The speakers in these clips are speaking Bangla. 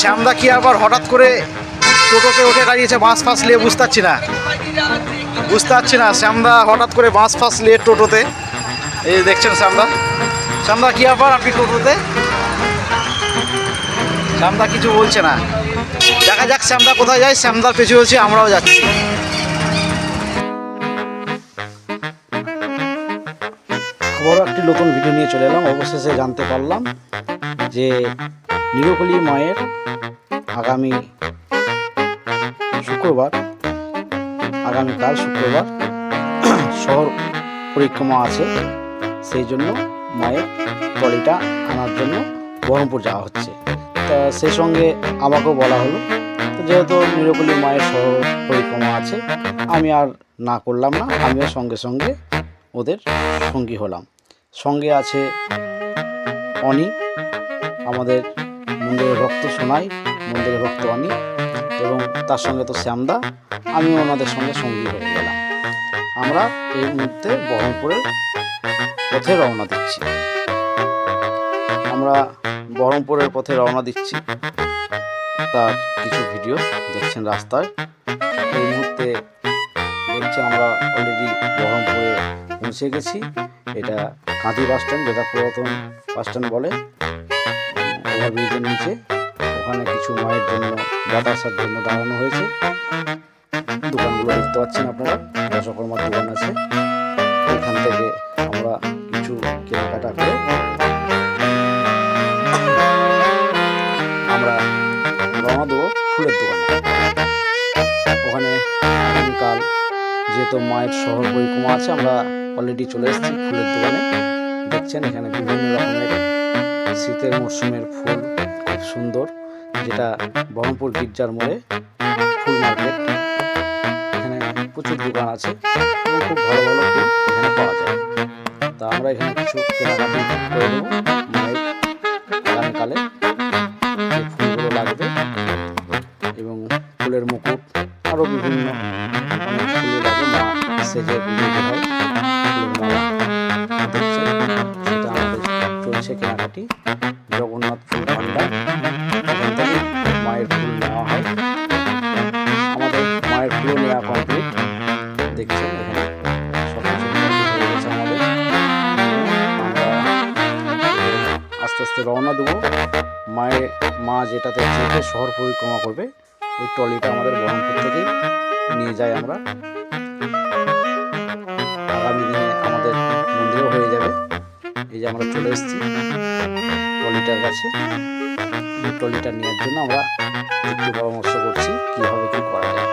শ্যামদা কি আবার হঠাৎ করে টোটোতে উঠে দাঁড়িয়েছে? বাঁশ ফাঁস নিয়ে বুঝতে পারছি না। বুঝতে পারছি না, শ্যামদা হঠাৎ করে বাঁশ ফাঁস নিয়ে টোটোতে। এই দেখছেন শ্যামদা। শ্যামদা কি আবার আপনি টোটোতে? শ্যামদা কিছু বলছে না। দেখা যাক শ্যামদা কোথায় যায়, শ্যামদার পেছু পেছু আমরাও যাচ্ছি। আবারও একটি নতুন ভিডিও নিয়ে চলে এলাম। অবশেষে জানতে পারলাম যে নিরকলি মায়ের আগামী শুক্রবার আগামীকাল শুক্রবার শহর পরিক্রমা আছে। সেই জন্য মায়ের ট্রলিটা আনার জন্য বহরমপুর যাওয়া হচ্ছে। তা সেই সঙ্গে আমাকেও বলা হলো যেহেতু নিরকলি মায়ের শহর পরিক্রমা আছে, আমি আর না করলাম না, আমিও সঙ্গে সঙ্গে ওদের সঙ্গী হলাম। সঙ্গে আছে অনি, আমাদের মন্দিরের ভক্ত সোনাই, মন্দিরের ভক্ত অনি এবং তার সঙ্গে তো শ্যামদা, আমিও ওনাদের সঙ্গে সঙ্গী হয়ে গেলাম। আমরা এই মুহূর্তে বহরমপুরের পথে রওনা দিচ্ছি। আমরা বহরমপুরের পথে রওনা দিচ্ছি। তার কিছু ভিডিও দেখছেন রাস্তায়। এই মুহূর্তে দেখছেন আমরা অলরেডি বহরমপুরে পৌঁছে গেছি। এটা কাঁদি বাস স্ট্যান্ড, যেটা পুরাতন বাস স্ট্যান্ড বলে। ওভারব্রিজের নিচে। ওখানে কিছু মায়ের জন্য বাতাসার জন্য দাঁড়ানো হয়েছে। দোকানগুলো দেখতে পাচ্ছেন আপনারা দশকর্মার দোকান আছে। এখান থেকে আমরা কিছু কেনাকাটা করে আমরা রওনা দেবো ফুলের দোকানে। ওখানে আগামীকাল যেহেতু মায়ের শহর পরিক্রমা আছে, আমরা অলরেডি চলে এসেছি ফুলের দোকানে। দেখছেন এখানে বিভিন্ন রকমের শীতের মরশুমের ফুল খুব সুন্দর, যেটা বহরমপুর গির্জার মোড়ে ফুল মার্কেট। এখানে প্রচুর দোকান আছে এবং খুব ভালো ভালো ফুল এখানে পাওয়া যায়। তা আমরা এখানে কিছু কেনাকাটি করে নেব। নেওয়া হয়। আমাদের মায়ের নেওয়া কমপ্লিট দেখছেন আস্তে আস্তে রওনা দেবো। মায়ের মা যেটাতে চেপে শহর পরিক্রমা করবে, ওই ট্রলিটা আমাদের বহরমপুর থেকে নিয়ে যাই আমরা। আগামী দিনে আমাদের মন্দিরও হয়ে যাবে। এই যে আমরা চলে এসেছি ট্রলিটার কাছে। ট্রলিটা নেওয়ার জন্য আমরা একটু পরামর্শ করছি, কীভাবে কী করা যায়।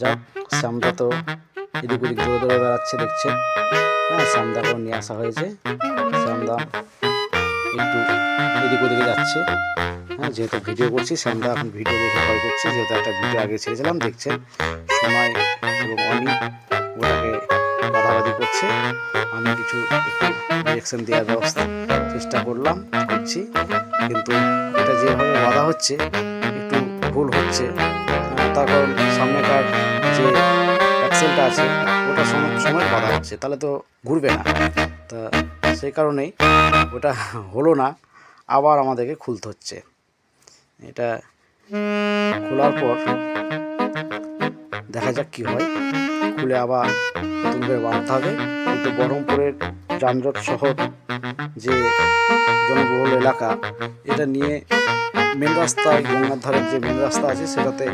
যাক শ্যামদা তো এদিক ওদিক দৌড়ে দৌড়ে বেড়াচ্ছে, দেখছে। হ্যাঁ শ্যামদাকেও নিয়ে আসা হয়েছে। শ্যামদা একটু এদিক ওদিকে যাচ্ছে। হ্যাঁ যেহেতু ভিডিও করছি শ্যামদা এখন ভিডিও দেখে ভয় করছে, যেহেতু একটা ভিডিও আগে ছেড়েছিলাম দেখছেন সময় এবং অনি ওটাকে বাধাবাধি করছে। আমি কিছু একটু দেওয়ার ব্যবস্থা, চেষ্টা করলাম, করছি। কিন্তু এটা যেভাবে বাধা হচ্ছে ভুল হচ্ছে তার কারণ সামনেকার যে অ্যাক্সেলটা আছে, ওটা সময় সময় বাধা হচ্ছে তাহলে তো ঘুরবে না। তা সেই কারণেই ওটা হলো না, আবার আমাদেরকে খুলতে হচ্ছে। এটা খোলার পর দেখা যাক কি হয়। খুলে আবার নতুন করে বাঁধতে হবে। কিন্তু বহরমপুরের যানজট শহর যে জনবহুল এলাকা, এটা নিয়ে মেন রাস্তায় গঙ্গার ধারের যে মেন রাস্তা আছে, সেটাতে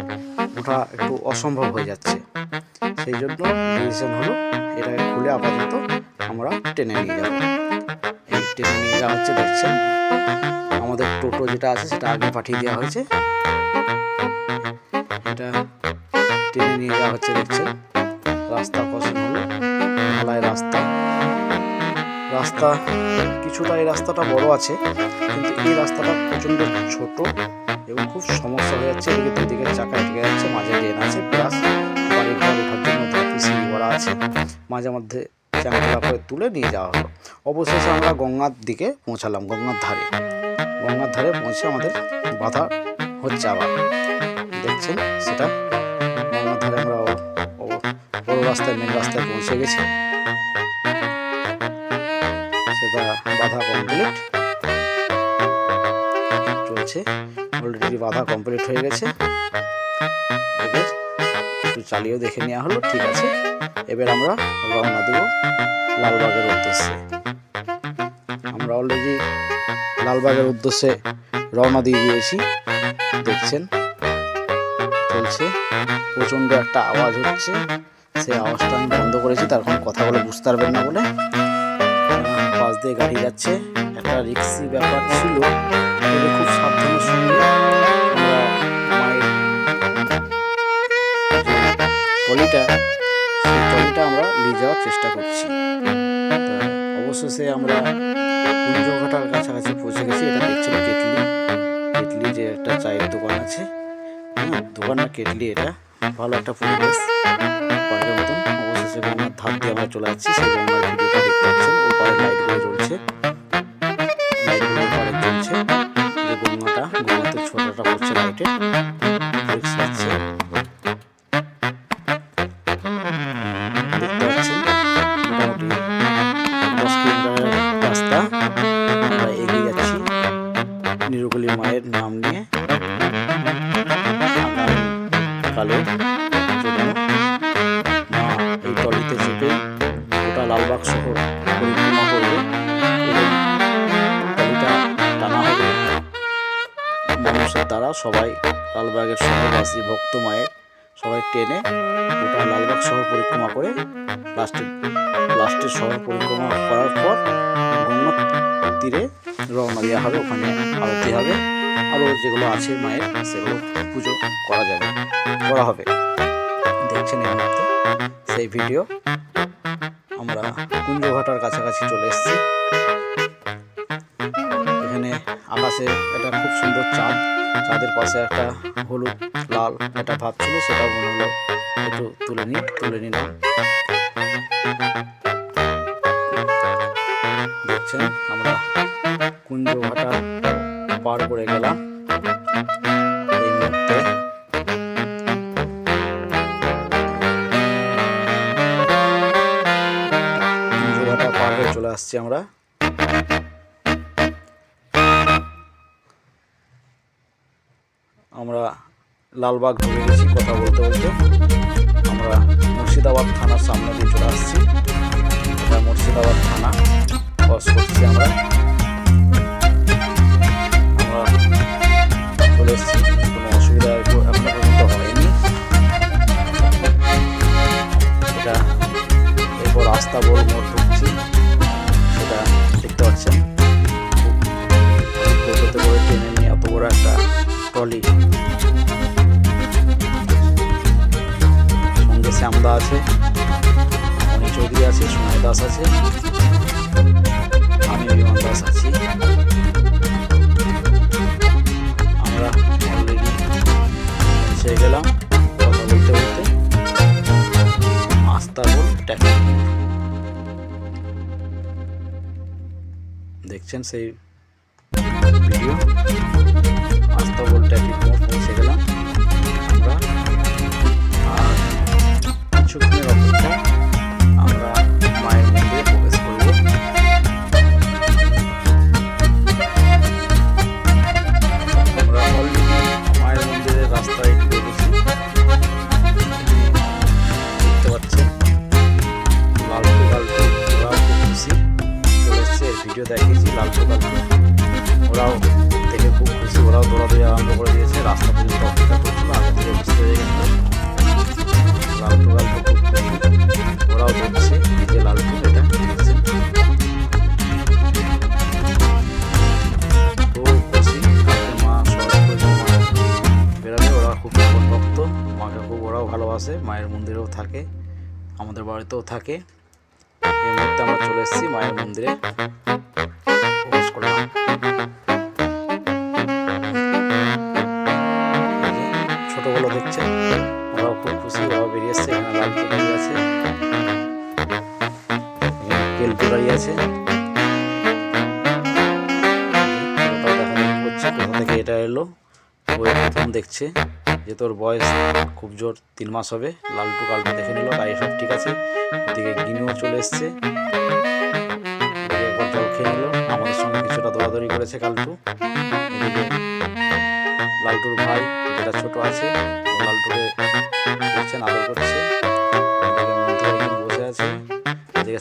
ওঠা একটু অসম্ভব হয়ে যাচ্ছে। সেই জন্য ডিসিশন হলো, এটাকে খুলে আপাতত আমরা টেনে নিয়ে যাব। এই টেনে নিয়ে যাওয়া হচ্ছে, দেখছেন, আমাদের টোটো যেটা আছে, সেটা আগে পাঠিয়ে দেওয়া হয়েছে। এটা টেনে নিয়ে যাওয়া হচ্ছে, দেখছেন। রাস্তা পছন্দ হলো রাস্তা। রাস্তা, কিছুটা এই রাস্তাটা বড় আছে, কিন্তু এই রাস্তাটা প্রচণ্ড ছোট এবং খুব সমস্যা হয়ে যাচ্ছে। এদিকে দুদিকে চাকা ঠেকে যাচ্ছে, মাঝে ড্রেন আছে, প্লাস বাড়ি ঘর ওঠার জন্য সিঁড়ি করা আছে। মাঝে মধ্যে চ্যাংলা করে তুলে নিয়ে যাওয়া হলো। অবশেষে আমরা গঙ্গার দিকে পৌঁছালাম, গঙ্গার ধারে। গঙ্গার ধারে পৌঁছে আমাদের বাধা হচ্ছে আবার। দেখছেন, সেটা গঙ্গার ধারে আমরা বড় রাস্তায় মেন রাস্তায় পৌঁছে গেছি। সেটা বাধা কমপ্লিট চলছে। অলরেডি বাধা কমপ্লিট হয়ে গেছে। এবার একটু চালিয়েও দেখে নেওয়া হলো, ঠিক আছে। এবার আমরা রওনা দেবো লালবাগের উদ্দেশ্যে। আমরা অলরেডি লালবাগের উদ্দেশ্যে রওনা দিয়ে দিয়েছি। দেখছেন, চলছে। প্রচণ্ড একটা আওয়াজ হচ্ছে। সেই আওয়াজটা আমি বন্ধ করেছি, তার কোনো কথা বলে বুঝতে পারবেন না বলে। দিয়ে গাড়ি যাচ্ছে। একটা রিক্সি ব্যাপার ছিল। খুব সাবধানের সঙ্গে আমরা যে সেই ট্রলিটা আমরা নিয়ে যাওয়ার চেষ্টা করছি। অবশেষে আমরা কুঞ্জঘাটার কাছাকাছি পৌঁছে গেছি। এটা কেটলি। কেটলি যে একটা চায়ের দোকান আছে। হ্যাঁ দোকান না, কেটলি এটা। ভালো একটা পরিবেশ। পার্কের মতন। অবশেষে গঙ্গার ধার দিয়ে আমরা চলে যাচ্ছি। সেই গঙ্গার ভিডিওটা দেখতে ওপারে লাইটগুলো জ্বলছে লাইটগুলো ঘরে জ্বলছে যে গঙ্গাটা গঙ্গাতে ছোটটা পড়ছে লাইটে সবাই লালবাগের শহরবাসী ভক্ত মায়ের সবাই ট্রেনে গোটা লালবাগ শহর পরিক্রমা করে লাস্টে লাস্টের শহর পরিক্রমা করার পর গঙ্গার তীরে রওনা দেওয়া হবে। ওখানে আরতি হবে। আরও যেগুলো আছে মায়ের, সেগুলো পুজো করা যাবে, করা হবে। দেখছেন এই মুহূর্তে সেই ভিডিও আমরা কুঞ্জঘাটার কাছাকাছি চলে এসেছি। আকাশে একটা খুব সুন্দর চাঁদ। চাঁদের পাশে একটা হলুদ, লাল একটা ভাব ছিল সেটা মনে হলো একটু তুলে নিই তুলে নিলাম। দেখছেন, আমরা কুঞ্জঘাটা পার করে গেলাম চলে আসছি আমরা। আমরা লালবাগ ঢুকে গেছি কথা বলতে বলতে। আমরা মুর্শিদাবাদ থানার সামনে দিয়ে চলে আসছি। মুর্শিদাবাদ থানা ক্রস করছি আমরা। আমরা চলে এসেছি, কোনো অসুবিধা হয়নি। রাস্তা বড় সেটা দেখতে পাচ্ছেন। বড় একটা ট্রলি। আছে আমি বিমান দাস আছি আমরা অলরেডি পৌঁছে গেলাম কথা বলতে বলতে আস্তাবল ট্যাক্সি দেখছেন সেই ভিডিও ভিডিও দেখিয়েছি লালটু লালটু ওরাও দেখে খুব খুশি, ওরাও দৌড়াদৌড়ি আরম্ভ করে দিয়েছে। রাস্তা পর্যন্ত অপেক্ষা করছিল, আগে থেকে বুঝতে লালটু লালটু খুব খুশি ওরাও দেখছে যে ভগবান ভক্ত। মাকে খুব ওরাও ভালোবাসে, মায়ের মন্দিরেও থাকে, আমাদের বাড়িতেও থাকে। এই মুহূর্তে আমরা চলে এসেছি মায়ের মন্দিরে। করলাম ছোটগুলো দেখছে, ওরাও খুব খুশি, ওরাও বেরিয়ে এসছে এখানে লাল দাঁড়িয়ে আছে। কেলটু আছে। কোথা থেকে এটা এলো? ও এই প্রথম দেখছে, যে তোর বয়স খুব জোর, তিন মাস হবে। লালটু কালটু দেখে নিল গাড়ি সব ঠিক আছে। ওদিকে গিনুও চলে এসছে। সাধনী করেছে কালটু এদিকে লালটুর ভাই যেটা ছোট আছে লালটুকে করছেন আদর করছে। এদিকে মন্ত্রী বসে আছে। এদিকে